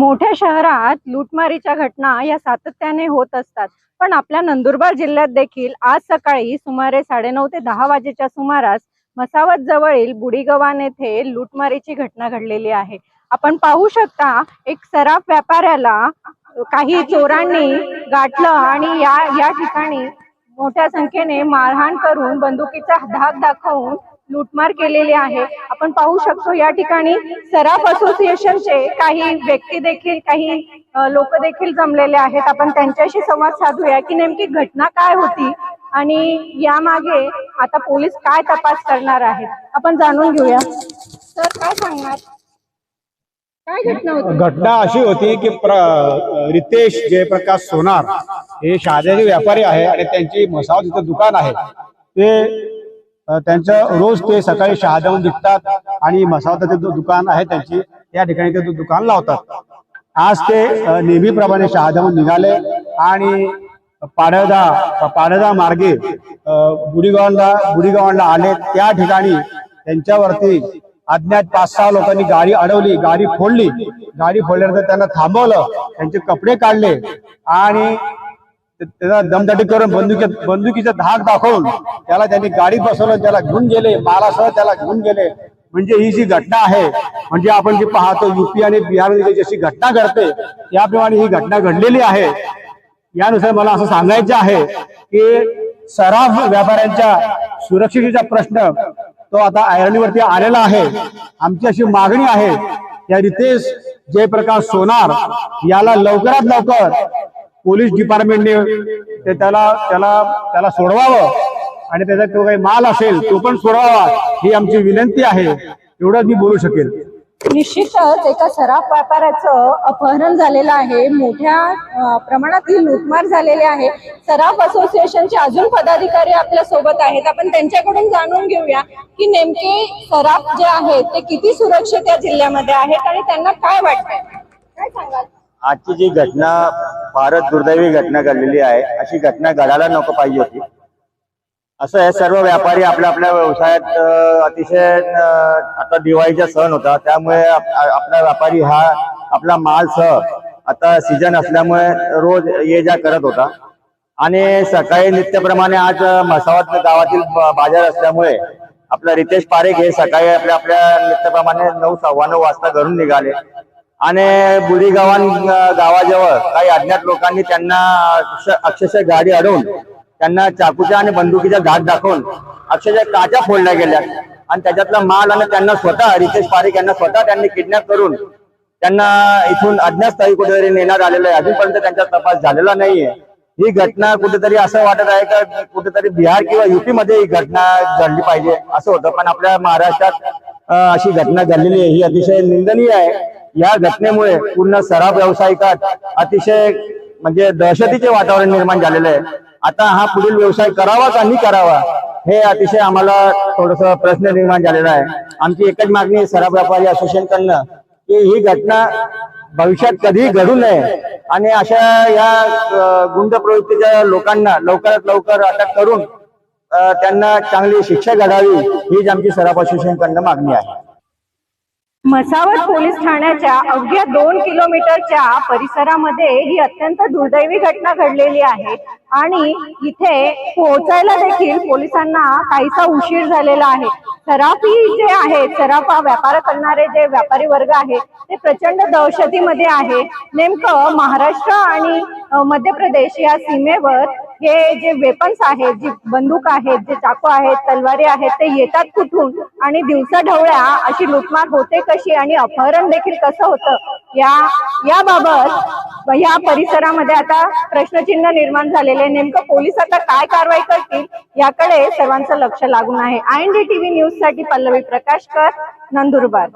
मोठ्या शहरात लुटमारीच्या घटना या सातत्याने होत असतात. पण आपल्या नंदुरबार जिल्ह्यात देखील आज सकाळी सुमारे साडेनऊ ते दहा वाजेच्या सुमारास मसावत जवळील बुडीगव्हाण येथे लुटमारीची घटना घडलेली आहे. आपण पाहू शकता एक सराफ व्यापाऱ्याला काही चोरांनी गाठलं आणि या या ठिकाणी मोठ्या संख्येने मारहाण करून बंदुकीचा धाक दाखवून लूटमार केलेली आहे. आपण पाहू शकतो या ठिकाणी सराफ असोसिएशनचे काही व्यक्ती देखील काही लोक देखील जमलेले आहेत. आपण त्यांच्याशी संवाद साधूया की नेमकी घटना काय होती आणि यामागे आता पोलीस काय तपास करणार आहेत. आपण जाणून घेऊया. तर काय सांगणार? काय घटना होती? घटना अशी होती की रितेश जयप्रकाश सोनार हे शहाजारी व्यापारी आहे आणि त्यांची म्हसावत इथं दुकान आहे. ते त्यांचं रोज ते सकाळी शहाजाहून निघतात आणि मसावताचे दुकान आहे त्यांची त्या ठिकाणी ते दुकान लावतात. आज ते नेहमीप्रमाणे शहाजाहून निघाले आणि पाडदा पाडदा मार्गे अ, बुडीगावला बुडीगावला आले. त्या ठिकाणी त्यांच्यावरती अज्ञात पाच सहा लोकांनी गाडी अडवली गाडी फोडली. गाडी फोडल्यानंतर त्यांना थांबवलं त्यांचे कपडे काढले आणि त्याचा त्याला दमदाटी करून बंदुकीत बंदुकीचा धाक दाखवून त्याला त्यांनी गाडी बसवलं त्याला घेऊन गेले मालासह त्याला घेऊन गेले. म्हणजे ही जी घटना आहे म्हणजे आपण जी पाहतो युपी आणि बिहारमध्ये जशी घटना घडते त्याप्रमाणे ही घटना घडलेली आहे. यानुसार मला असं सांगायचं आहे की सराफ व्यापाऱ्यांच्या सुरक्षेचा प्रश्न तो आता ऐरणीवरती आलेला आहे. आमची अशी मागणी आहे या रितेश जयप्रकाश सोनार याला लवकरात लवकर पोलीस डिपार्टमेंटने ते त्याला त्याला त्याला सोडवावं आणि त्याचा तो काही माल असेल तो पण सोडवावा ही आमची विनंती आहे. एवढंच मी बोलू शकेल. निश्चितच एका सराफ व्यापाऱ्याचं अपहरण झालेलं आहे. मोठ्या प्रमाणातील प्रमाणात झालेले लूटमार आहे. सराफ असोसिएशनचे अजून पदाधिकारी आपल्यासोबत आहेत. आपण त्यांच्याकडून जाणून घेऊया की नेमके सराफ जे आहेत ते किती सुरक्षित या जिल्ह्यामध्ये आहेत आणि त्यांना काय वाटतंय? काय सांगाल? आजची जी घटना फारच दुर्दैवी घटना घडलेली आहे अशी घटना घडायला नको पाहिजे होती. असं आहे सर्व व्यापारी आपल्या आपल्या व्यवसायात अतिशय आता दिवाळीचा सण होता त्यामुळे आपला व्यापारी हा आपला माल सह आता सीजन असल्यामुळे रोज ये जा करत होता. आणि सकाळी नित्यप्रमाणे आज मसावत म्हसावत गावातील बाजार असल्यामुळे आपला रितेश पारेख हे सकाळी आपल्या आपल्या नित्यप्रमाणे नऊ सव्वा नऊ वाजता घरून निघाले. आणि बुडी गावाजवळ काही अज्ञात लोकांनी त्यांना अक्षरशः गाडी अडवून त्यांना चाकूच्या आणि बंदुकीच्या धाक दाखवून अक्षरशः काच्या फोडल्या गेल्या. आणि त्याच्यातला माल आणि त्यांना स्वतः रितेश पारेख यांना स्वतः त्यांनी किडनॅप करून त्यांना इथून अज्ञात स्थळी कुठेतरी नेण्यात आलेलं आहे. अजूनपर्यंत त्यांचा तपास झालेला नाहीये. ही घटना कुठेतरी असं वाटत आहे का कुठेतरी बिहार किंवा युपी मध्ये ही घटना घडली पाहिजे असं होतं. पण आपल्या महाराष्ट्रात अशी घटना घडलेली आहे. ही अतिशय निंदनीय आहे. या घटनेमुळे पूर्ण सराफ व्यावसायिकात अतिशय म्हणजे दहशतीचे वातावरण निर्माण झालेलं आहे. आता हा पुढील व्यवसाय करावा का नाही करावा हे अतिशय आम्हाला थोडस प्रश्न निर्माण झालेला आहे. आमची एकच मागणी सराफ व्यापारी असोसिएशनकडनं की ही घटना भविष्यात कधीही घडू नये. आणि अशा या गुंड प्रवृत्तीच्या लोकांना लवकरात लवकर अटक करून त्यांना चांगली शिक्षा घडावी हीच आमची सराफ असोसिएशनकडनं मागणी आहे. मसावत पोलीस ठाण्याच्या अवघ्या दोन किलोमीटरच्या परिसरामध्ये ही अत्यंत दुर्दैवी घटना घडलेली आहे. आणि इथे पोहोचायला देखील पोलिसांना काहीसा उशीर झालेला आहे. सराफी जे आहे सराफा व्यापार करणारे जे व्यापारी वर्ग आहे ते प्रचंड दहशतीमध्ये आहे. नेमकं महाराष्ट्र आणि मध्य प्रदेश या सीमेवर हे जे वेपन्स आहेत जी बंदूक आहेत जे चाकू आहेत तलवारी आहेत ते येतात कुठून? आणि दिवसा ढवळ्या अशी लुटमार होते कशी? आणि अपहरण देखील कसं होतं? या याबाबत या परिसरामध्ये आता प्रश्नचिन्ह निर्माण झालेले नेमकं पोलीस आता काय कारवाई करतील? याकडे सर्वांचं लक्ष लागून आहे. आय एन डी टीव्ही न्यूजसाठी पल्लवी प्रकाशकर नंदुरबार.